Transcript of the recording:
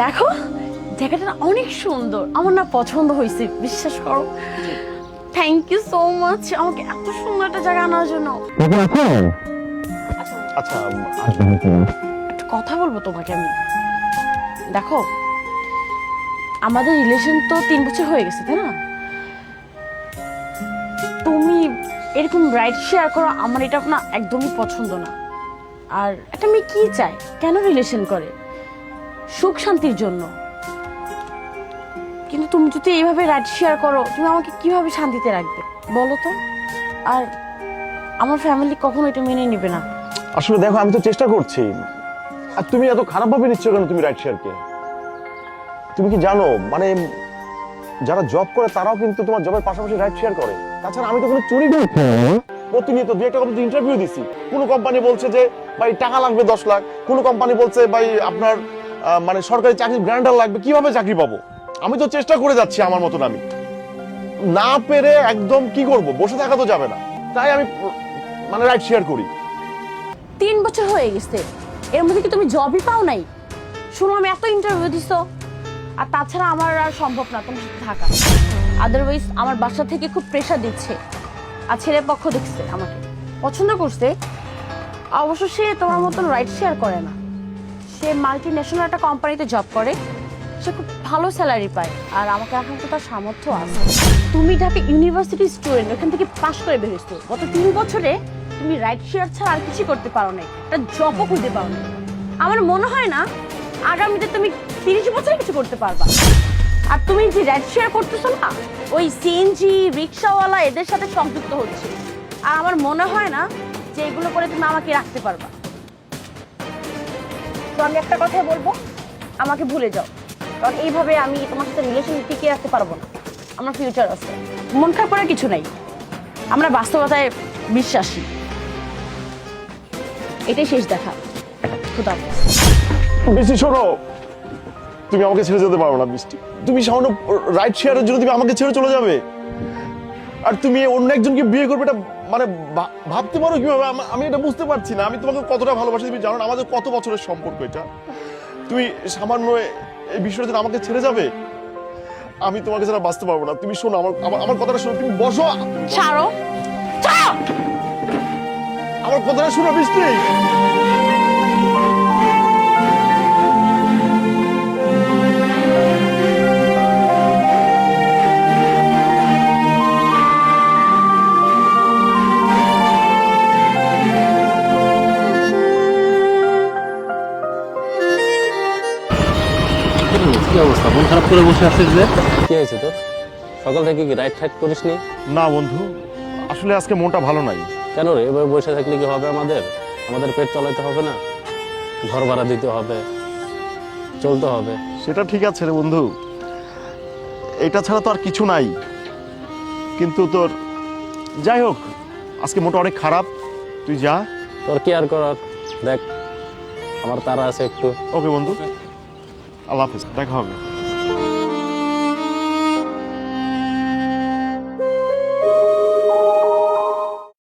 দেখো জায়গাটা না অনেক সুন্দর। আমার না পছন্দ হয়েছে বিশ্বাস করো। থ্যাংক ইউ সো মাচ আমাকে এত সুন্দর একটা জায়গা আনার জন্য। আচ্ছা একটা কথা বলব তোমাকে আমি। দেখো আমাদের রিলেশন তো তিন বছর হয়ে গেছে তাই না? তুমি এরকম রাইট শেয়ার করো আমার এটা না একদমই পছন্দ না। আর একটা মেয়ে কি চায়? কেন রিলেশন করে? সুখ শান্তির জন্য। কিন্তু তুমি যদি এইভাবে রাইট শেয়ার করো, তুমি আমাকে কীভাবে শান্তিতে রাখবে? বলো তো। আর আমার ফ্যামিলি কখনো এটা মেনে নেবে না। আসলে দেখো, আমি তো চেষ্টা করছি। আর তুমি এত খারাপ ভাবে নিচ্ছ কেন তুমি রাইট শেয়ারকে তুমি কি জানো মানে যারা জব করে, তারাও কিন্তু তোমার জবের পাশাপাশি রাইট শেয়ার করে। তাছাড়া আমি তো কোনো চুরি করছি না। প্রতিনিয়ত দু একটা কোম্পানি ইন্টারভিউ দিছি। কোনো কোম্পানি বলছে যে, ভাই, টাকা লাগবে দশ লাখ। কোনো কোম্পানি বলছে, ভাই, আপনার মানে সরকারি চাকরি গ্রান্টার লাগবে, কীভাবে চাকরি পাবো? আমি তো চেষ্টা করে যাচ্ছি আমার মতন আমি। না পেরে একদম কি করব? বসে থাকা তো যাবে না। তাই আমি মানে রাইট শেয়ার করি। তিন বছর হয়ে গেছে। এর মধ্যে কি তুমি জবই পাও নাই? শুনলাম এত ইন্টারভিউ দিছো। আর তাছাড়া আমার আর সম্ভব না তোমার সাথে থাকা। আদারওয়াইজ আমার বাসা থেকে খুব প্রেশার দিচ্ছে। আর ছেলে পক্ষ দেখছে আমাকে। পছন্দ করছে। অবশ্য সে তোমার মতন রাইট শেয়ার করে না। সে মাল্টি ন্যাশনাল একটা কোম্পানিতে জব করে, সে খুব ভালো স্যালারি পায়। আর আমাকে এখন তো তার সামর্থ্য আছে। তুমি ঢাকা ইউনিভার্সিটি স্টুডেন্ট ওখান থেকে পাশ করে বেরোছো গত তিন বছরে তুমি রাইট শেয়ার ছাড়া আর কিছু করতে পারো না একটা জবও খুঁজে পাও না আমার মনে হয় না, আগামীতে তুমি তিরিশ বছরে কিছু করতে পারবা। আর তুমি যে রাইড শেয়ার করতেছো না, ওই সিএনজি রিক্সাওয়ালা, এদের সাথে সংযুক্ত হচ্ছে। আর আমার মনে হয় না যে এগুলো করে তুমি আমাকে রাখতে পারবা। তো আমি একটা কথাই বলব, আমাকে ভুলে যাও। কারণ এইভাবে আমি তোমার সাথে রিলেশন টিকিয়ে রাখতে পারব না। আমার ফিউচার আছে। মন খারাপ করার কিছু নাই। আমরা বাস্তবতায় বিশ্বাসী। এটাই শেষ দেখা। খুদা। বৃষ্টি শোনো। তুমি আমাকে ছেড়ে যেতে পারো না বৃষ্টি তুমি সামান্য রাইট শেয়ারের জন্য তুমি আমাকে ছেড়ে চলে যাবে। আর তুমি অন্য একজনকে বিয়ে করবে, এটা মানে ভাবতে পারো কীভাবে? আমি এটা বুঝতে পারছি না। আমি তোমাকে কতটা ভালোবাসি তুমি জানো আমাদের কত বছরের সম্পর্ক এটা? তুমি সামান্য এই বিষয়টা যেন আমাকে ছেড়ে যাবে? আমি তোমাকে ছাড়া বাঁচতে পারব না। তুমি শোনো আমার আমার- কথাটা শোনো। তুমি বসো। ছাড়ো। আমার কথাটা শোনো বৃষ্টি কি অবস্থা? মন খারাপ করে বসে আছিস যে? কি হয়েছে তোর? সকাল থেকে কি রাইট নি না বন্ধু আসলে আজকে মনটা ভালো নাই। কেন রে? এভাবে বসে থাকলে কি হবে আমাদের? আমাদের পেট চালাতে হবে না? ঘর ভাড়া দিতে হবে চলতে হবে। সেটা ঠিক আছে রে বন্ধু। এটা ছাড়া তো আর কিছু নাই। কিন্তু তোর যাই হোক আজকে মোটা অনেক খারাপ। তুই যা। তোর কি আর করার? দেখ আমার তারা আছে একটু। ওকে বন্ধু। আল্লাহ হাফিজ দেখা হবে।